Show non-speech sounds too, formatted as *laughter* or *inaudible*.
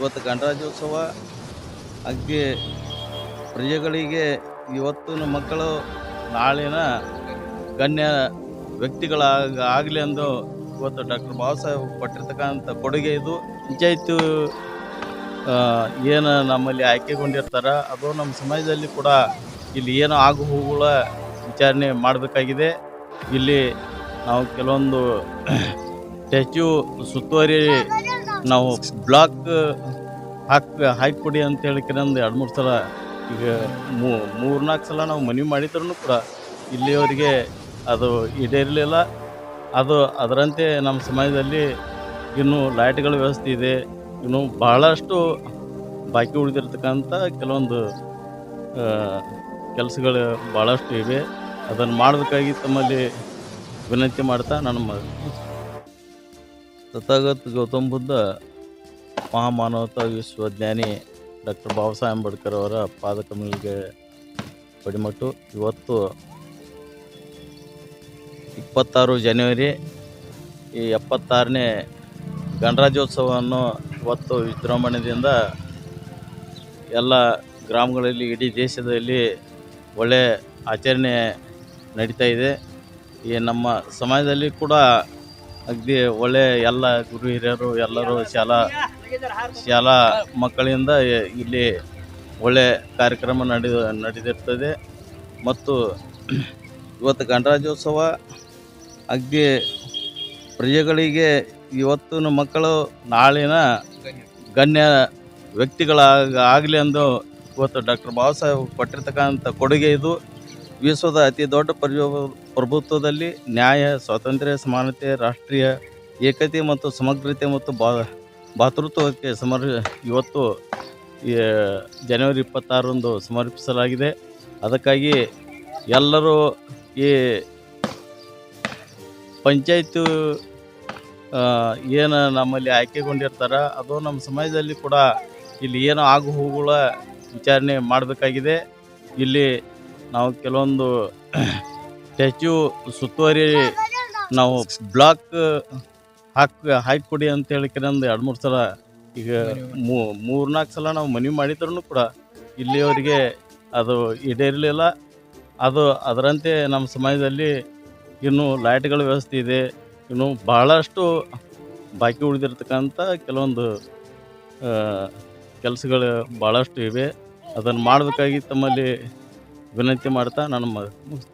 ಇವತ್ತು ಗಣರಾಜ್ಯೋತ್ಸವ ಅಗ್ಗಿ ಪ್ರಜೆಗಳಿಗೆ ಇವತ್ತಿನ ಮಕ್ಕಳು ನಾಳಿನ ಗಣ್ಯ ವ್ಯಕ್ತಿಗಳಾಗ ಆಗಲಿ ಎಂದು ಇವತ್ತು ಡಾಕ್ಟರ್ ಬಾಬಾ ಸಾಹೇಬ್ ಕೊಟ್ಟಿರ್ತಕ್ಕಂಥ ಕೊಡುಗೆ ಇದು. ಪಂಚಾಯಿತು ಏನು ನಮ್ಮಲ್ಲಿ ಆಯ್ಕೆಗೊಂಡಿರ್ತಾರೆ, ಅದು ನಮ್ಮ ಸಮಾಜದಲ್ಲಿ ಕೂಡ ಇಲ್ಲಿ ಏನು ಆಗು ಹೋಗುಗಳ ವಿಚಾರಣೆ ಮಾಡಬೇಕಾಗಿದೆ. ಇಲ್ಲಿ ನಾವು ಕೆಲವೊಂದು *coughs* ಸ್ಟ್ಯಾಚ್ಯೂ ಸುತ್ತುವರಿ ನಾವು ಬ್ಲಾಕ್, ಹಾಕ್, ಹಾಕಿ ಕೊಡಿ ಅಂತ ಹೇಳಿ ಕೆಲವೊಂದು ಎರಡು ಮೂರು ಸಲ ಈಗ ಮೂರು ನಾಲ್ಕು ಸಲ ನಾವು ಮನವಿ ಮಾಡಿದ್ರು ಕೂಡ ಇಲ್ಲಿಯವರಿಗೆ ಅದು ಈಡೇರಲಿಲ್ಲ ಅದು ಅದರಂತೆ ನಮ್ಮ ಸಮಾಜದಲ್ಲಿ ಇನ್ನೂ ಲೈಟ್ಗಳ ವ್ಯವಸ್ಥೆ ಇದೆ. ಇನ್ನು ಬಹಳಷ್ಟು ಬಾಕಿ ಉಳಿದಿರ್ತಕ್ಕಂಥ ಕೆಲವೊಂದು ಕೆಲಸಗಳು ಭಾಳಷ್ಟು ಇವೆ. ಅದನ್ನು ಮಾಡಬೇಕಾಗಿ ತಮ್ಮಲ್ಲಿ ವಿನಂತಿ ಮಾಡ್ತಾ ನನ್ನ ತಥಾಗತ ಗೌತಮ್ ಬುದ್ಧ ಮಹಾಮಾನವತಾ ವಿಶ್ವಜ್ಞಾನಿ ಡಾಕ್ಟರ್ ಬಾಬಾ ಸಾಹೇಬ್ ಅಂಬೇಡ್ಕರ್ ಅವರ ಪಾದಕಮಲಿಗೆ ಪಡಿಮಟ್ಟು. ಇವತ್ತು ಇಪ್ಪತ್ತಾರು ಜನವರಿ, ಈ ಎಪ್ಪತ್ತಾರನೇ ಗಣರಾಜ್ಯೋತ್ಸವವನ್ನು ಇವತ್ತು ವಿಜೃಂಭಣೆಯಿಂದ ಎಲ್ಲ ಗ್ರಾಮಗಳಲ್ಲಿ, ಇಡೀ ದೇಶದಲ್ಲಿ ಒಳ್ಳೆಯ ಆಚರಣೆ ನಡೀತಾ ಇದೆ. ಈ ನಮ್ಮ ಸಮಾಜದಲ್ಲಿ ಕೂಡ ಅಗದಿ ಒಳ್ಳೆ ಎಲ್ಲ ಗುರು ಹಿರಿಯರು ಎಲ್ಲರೂ ಶಾಲಾ ಶಾಲಾ ಮಕ್ಕಳಿಂದ ಇಲ್ಲಿ ಒಳ್ಳೆ ಕಾರ್ಯಕ್ರಮ ನಡೆ ನಡೆದಿರ್ತದೆ. ಮತ್ತು ಇವತ್ತು ಗಣರಾಜ್ಯೋತ್ಸವ ಅಗ್ದಿ ಪ್ರಜೆಗಳಿಗೆ ಇವತ್ತಿನ ಮಕ್ಕಳು ನಾಳಿನ ಗಣ್ಯ ವ್ಯಕ್ತಿಗಳಾಗ ಆಗಲಿ ಎಂದು ಇವತ್ತು ಡಾಕ್ಟರ್ ಬಾಬಾ ಸಾಹೇಬ್ ಕೊಟ್ಟಿರ್ತಕ್ಕಂಥ ಕೊಡುಗೆ ಇದು. ವಿಶ್ವದ ಅತಿ ದೊಡ್ಡ ಪ್ರಜೋ ಪ್ರಭುತ್ವದಲ್ಲಿ ನ್ಯಾಯ, ಸ್ವಾತಂತ್ರ್ಯ, ಸಮಾನತೆ, ರಾಷ್ಟ್ರೀಯ ಏಕತೆ ಮತ್ತು ಸಮಗ್ರತೆ ಮತ್ತು ಬಾ, ಭಾತೃತ್ವಕ್ಕೆ ಸಮರ್, ಇವತ್ತು ಜನವರಿ ಇಪ್ಪತ್ತಾರರಂದು ಸಮರ್ಪಿಸಲಾಗಿದೆ. ಅದಕ್ಕಾಗಿ ಎಲ್ಲರೂ ಈ ಪಂಚಾಯತು ಏನು ನಮ್ಮಲ್ಲಿ ಆಯ್ಕೆಗೊಂಡಿರ್ತಾರೆ, ಅದು ನಮ್ಮ ಸಮಾಜದಲ್ಲಿ ಕೂಡ ಇಲ್ಲಿ ಏನು ಆಗು ಹೋಗುಗಳ ವಿಚಾರಣೆ ಮಾಡಬೇಕಾಗಿದೆ. ಇಲ್ಲಿ ನಾವು ಕೆಲವೊಂದು ಸ್ಟ್ಯಾಚ್ಯೂ ಸುತ್ತುವರಿ ನಾವು ಬ್ಲಾಕ್, ಹಾಕಿ ಹಾಕಿಕೊಡಿ ಅಂತ ಹೇಳಿ ಕೆಲವೊಂದು ಎರಡು ಮೂರು ಸಲ ಈಗ ಮೂರು ನಾಲ್ಕು ಸಲ ನಾವು ಮನವಿ ಮಾಡಿದ್ರೂ ಕೂಡ ಇಲ್ಲಿಯವರಿಗೆ ಅದು ಈಡೇರಲಿಲ್ಲ. ಅದು ಅದರಂತೆ ನಮ್ಮ ಸಮಾಜದಲ್ಲಿ ಇನ್ನೂ ಲೈಟ್ಗಳ ವ್ಯವಸ್ಥೆ ಇದೆ. ಇನ್ನು ಬಹಳಷ್ಟು ಬಾಕಿ ಉಳಿದಿರ್ತಕ್ಕಂಥ ಕೆಲವೊಂದು ಕೆಲಸಗಳು ಭಾಳಷ್ಟು ಇವೆ. ಅದನ್ನು ಮಾಡಬೇಕಾಗಿ ತಮ್ಮಲ್ಲಿ ವಿನಂತಿ ಮಾಡ್ತಾ ನಾನು ಮ